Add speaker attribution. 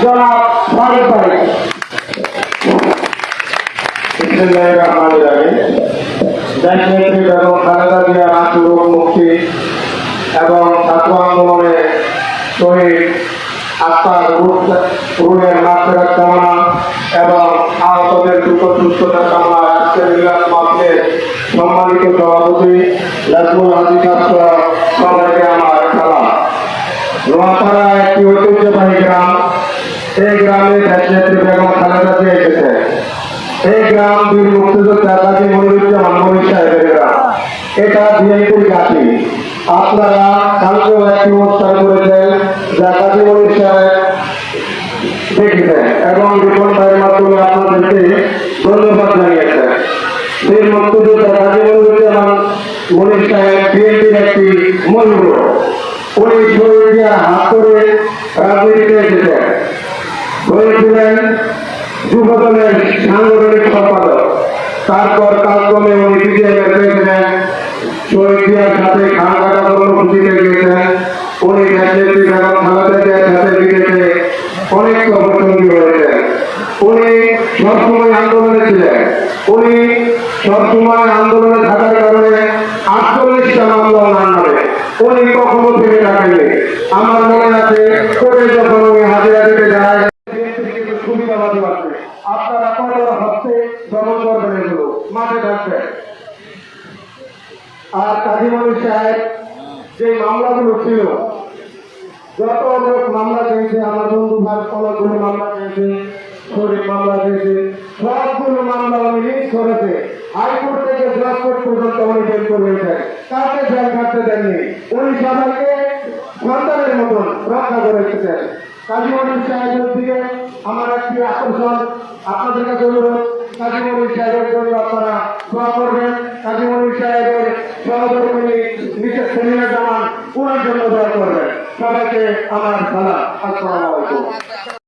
Speaker 1: জনাব
Speaker 2: বেগম খালেদা জিয়া মুক্তি এবং আন্দোলনে মাত্রার কামনা এবং আহতদের দ্রুত সুস্থতা কামনা সম্মানিত সভাপতি লাজমুল আমার সালাম নোয়াপাড়া একটি ঐতিহ্যবাহী গ্রাম এই গ্রামে দেশনেত্রী বেগম খালেদা জিয়া এসেছে। এই গ্রাম বীর মুক্তিযোদ্ধা কাজী মনিরুজ্জামান মনির সাহেবের গ্রাম। এটা বিএনপির ঘাঁটি আপনারা কালকেও একটি অনুষ্ঠান করেছেন যা কাজী মনির সাহেব দেখেছেন এবং রিপোর্ট ভাইয়ের মাধ্যমে আপনাদেরকে ধন্যবাদ জানিয়েছেন। বীর মুক্তিযোদ্ধা কাজী মনিরুজ্জামান মনির সাহেব বিএনপির একটি মূল্য উনি শহীদিয়া হাত করে রাজনীতিতে এসেছেন। হয়েছিলেন যুবদলের সাংগঠনিক সম্পাদক। তারপর কালক্রমে উনি বিজেপি প্রেসিডেন্ট শহীদিয়ার সাথে খানকাটা কর্মসূচিতে গিয়েছেন। উনি নেতৃত্বে বেগম খালেদা জিয়ার সাথে বিজেপি অনেক সহসঙ্গী হয়েছেন। উনি সবসময় আন্দোলনে ছিলেন। উনি সবসময় আন্দোলনে থাকার কারণে উনি কখনো আমার মনে আছে যখন উনি হাজিরা দিতে যায় দমন করবেন এগুলো। মাঠে থাকবেন আর কাজীমণি সাহেব, যে মামলাগুলো ছিল, যত লোক মামলা দিয়েছে আমার বন্ধু ভাই কলাগুলো মামলা দিয়েছে শরীর মামলা দিয়েছে, সবগুলো মামলা উনি লিস্ট করেছে। হাইকোর্ট থেকে জজকোর্ট পর্যন্ত উনি বের করে হয়েছে কাউকে জেল কাটতে দেননি। উনি সবাইকে সন্তানের মতন রক্ষা করে রেখেছেন কাজীমণি সাহেবের দিকে আমার একটি আকর্ষণ। আপনাদের কাছে অনুরোধ কাজীমণি সাহেবের জন্য আপনারা দোয়া করবেন। কাজীমণি সাহেবের সহধর্মিনী নিচে সেমিনার জামান, ওনার জন্য দোয়া করবেন। সবাইকে আমার সালাম।